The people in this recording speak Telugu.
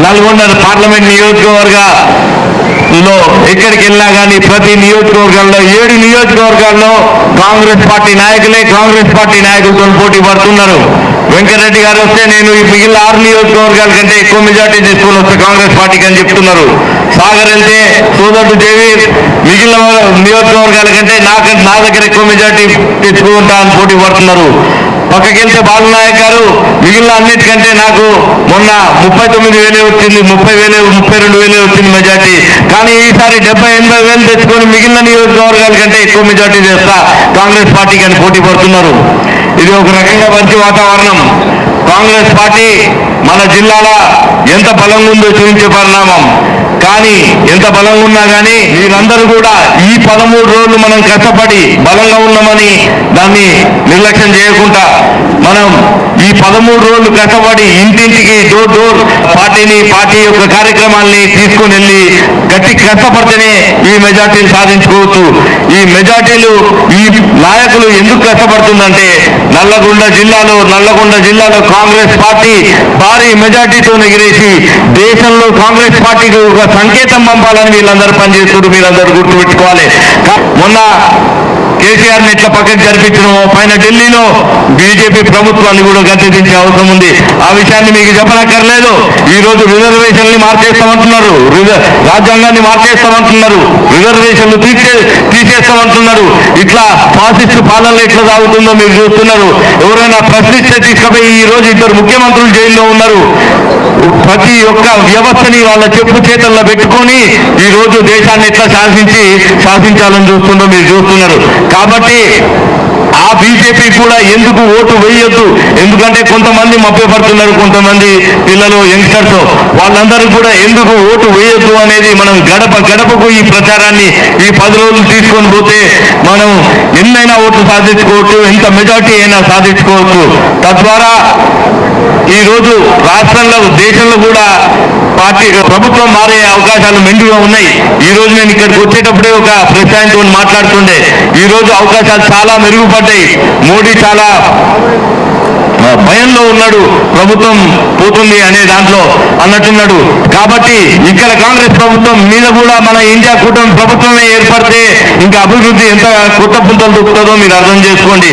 నల్గొండ పార్లమెంట్ నియోజకవర్గ లో ఎక్కడికి వెళ్ళినా కానీ ప్రతి నియోజకవర్గాల్లో ఏడు నియోజకవర్గాల్లో కాంగ్రెస్ పార్టీ నాయకులే కాంగ్రెస్ పార్టీ నాయకులతో పోటీ పడుతున్నారు. వెంకటరెడ్డి గారు వస్తే నేను ఈ మిగిలిన ఆరు నియోజకవర్గాల కంటే ఎక్కువ మెజార్టీ తీసుకొని వస్తే కాంగ్రెస్ పార్టీకి అని చెప్తున్నారు. సాగర్ వెళ్తే సోదరుడు దేవి మిగిలిన నియోజకవర్గాల కంటే నాకంటే నా దగ్గర ఎక్కువ మెజార్టీ తెచ్చుకుంటా అని పోటీ పడుతున్నారు. పక్కకెళ్తే బాలనాయక్ గారు మిగిలిన అన్నిటికంటే నాకు మొన్న ముప్పై తొమ్మిది వేలే వచ్చింది ముప్పై వేలే ముప్పై రెండు వేలే వచ్చింది మెజార్టీ. కానీ ఈసారి డెబ్బై ఎనభై వేలు తెచ్చుకొని మిగిలిన నియోజకవర్గాల కంటే ఎక్కువ మెజార్టీ చేస్తా కాంగ్రెస్ పార్టీకి అని పోటీ పడుతున్నారు. ఇది ఒక రకంగా మంచి వాతావరణం. కాంగ్రెస్ పార్టీ మన జిల్లాల ఎంత బలంగా ఉందో చూపించే పరిణామం. కానీ ఎంత బలంగా ఉన్నా కానీ మీరందరూ కూడా ఈ పదమూడు రోజులు మనం కష్టపడి బలంగా ఉన్నామని దాన్ని నిర్లక్ష్యం చేయకుండా మనం ఈ పదమూడు రోజులు కష్టపడి ఇంటింటికి డోర్ డోర్ పార్టీని పార్టీ యొక్క కార్యక్రమాల్ని తీసుకుని వెళ్ళి గట్టి కష్టపడితేనే ఈ మెజార్టీలు సాధించుకోవచ్చు. ఈ మెజార్టీలు ఈ నాయకులు ఎందుకు కష్టపడుతుందంటే నల్లగొండ జిల్లాలో నల్లగొండ జిల్లాలో కాంగ్రెస్ పార్టీ భారీ మెజార్టీతో చేసి దేశంలో కాంగ్రెస్ పార్టీకి ఒక సంకేతం పంపాలని వీళ్ళందరూ పనిచేస్తున్నారు మీరందరూ గుర్తుపెట్టుకోవాలి. మొన్న కేసీఆర్ ఎట్లా పక్కకి జరిపించడం పైన ఢిల్లీలో బీజేపీ ప్రభుత్వాన్ని కూడా గద్దెదించే అవసరం ఉంది. ఆ విషయాన్ని మీకు చెప్పనక్కర్లేదు. ఈ రోజు రిజర్వేషన్ని మార్చేస్తామంటున్నారు. రాజ్యాంగాన్ని మార్చేస్తామంటున్నారు. రిజర్వేషన్లు తీసే తీసేస్తామంటున్నారు. ఇట్లా ఫాసిస్ట్ పాలన ఎట్లా సాగుతుందో మీరు చూస్తున్నారు. ఎవరైనా ప్రశ్నిస్తే తీసుకపోయి ఈ రోజు ఇద్దరు ముఖ్యమంత్రులు జైల్లో ఉన్నారు. ప్రతి ఒక్క వ్యవస్థని వాళ్ళ చెప్పు చేతల్లో పెట్టుకొని ఈ రోజు దేశాన్ని ఎట్లా శాసించి శాసించాలని చూస్తుందో మీరు చూస్తున్నారు. కాబట్టి ఆ బీజేపీ కూడా ఎందుకు ఓటు వేయొద్దు? ఎందుకంటే కొంతమంది మభ్యపడుతున్నారు కొంతమంది పిల్లలు యంగ్స్టర్స్. వాళ్ళందరూ కూడా ఎందుకు ఓటు వేయొద్దు అనేది మనం గడప గడపకు ఈ ప్రచారాన్ని ఈ పది రోజులు తీసుకొని పోతే మనం ఎన్నైనా ఓట్లు సాధించుకోవచ్చు ఎంత మెజార్టీ అయినా సాధించుకోవచ్చు. తద్వారా ఈరోజు రాష్ట్రంలో దేశంలో కూడా పార్టీ ప్రభుత్వం మారే అవకాశాలు మెండుగా ఉన్నాయి. ఈ రోజు నేను ఇక్కడికి వచ్చేటప్పుడే ఒక ప్రెస్ ఆయనతో మాట్లాడుతుండే. ఈ రోజు అవకాశాలు చాలా మెరుగుపడ్డాయి. మోడీ చాలా భయంలో ఉన్నాడు. ప్రభుత్వం పోతుంది అనే దాంట్లో అన్నట్టున్నాడు. కాబట్టి ఇక్కడ కాంగ్రెస్ ప్రభుత్వం మీద కూడా మన ఇండియా కూటమి ప్రభుత్వమే ఏర్పడితే ఇంకా అభివృద్ధి ఎంత కొత్త పుంతలు దొక్కుతుందో మీరు అర్థం చేసుకోండి.